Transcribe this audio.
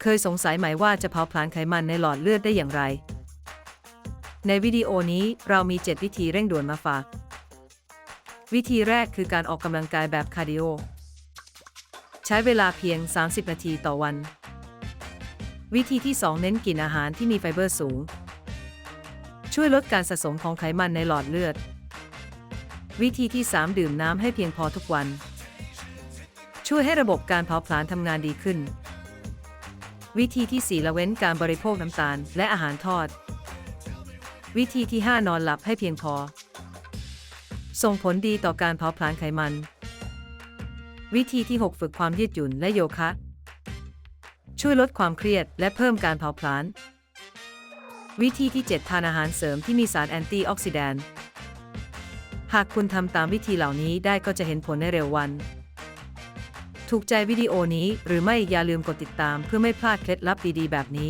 เคยสงสัยไหมว่าจะเผาผลาญไขมันในหลอดเลือดได้อย่างไร ในวิดีโอนี้เรามี 7 วิธีเร่งด่วนมาฝาก วิธีแรกคือการออกกำลังกายแบบคาร์ดิโอ ใช้เวลาเพียง 30 นาทีต่อวัน วิธีที่ 2 เน้นกินอาหารที่มีไฟเบอร์สูง ช่วยลดการสะสมของไขมันในหลอดเลือด วิธีที่ 3 ดื่มน้ำให้เพียงพอทุกวัน ช่วยให้ระบบการเผาผลาญทำงานดีขึ้น วิธีที่ 4 ละเว้นการบริโภคน้ำตาลและอาหารทอด วิธีที่ 5 นอนหลับให้เพียงพอ ส่งผลดีต่อการเผาผลาญไขมัน วิธีที่ 6 ฝึกความยืดหยุ่นและโยคะ ช่วยลดความเครียดและเพิ่มการเผาผลาญ วิธีที่ 7 ทานอาหารเสริมที่มีสารแอนตี้ออกซิแดนต์ หากคุณทำตามวิธีเหล่านี้ได้ก็จะเห็นผลในเร็ววัน ถูกใจวิดีโอนี้หรือไม่อย่าลืมกดติดตามเพื่อไม่พลาดเคล็ดลับดีๆ แบบนี้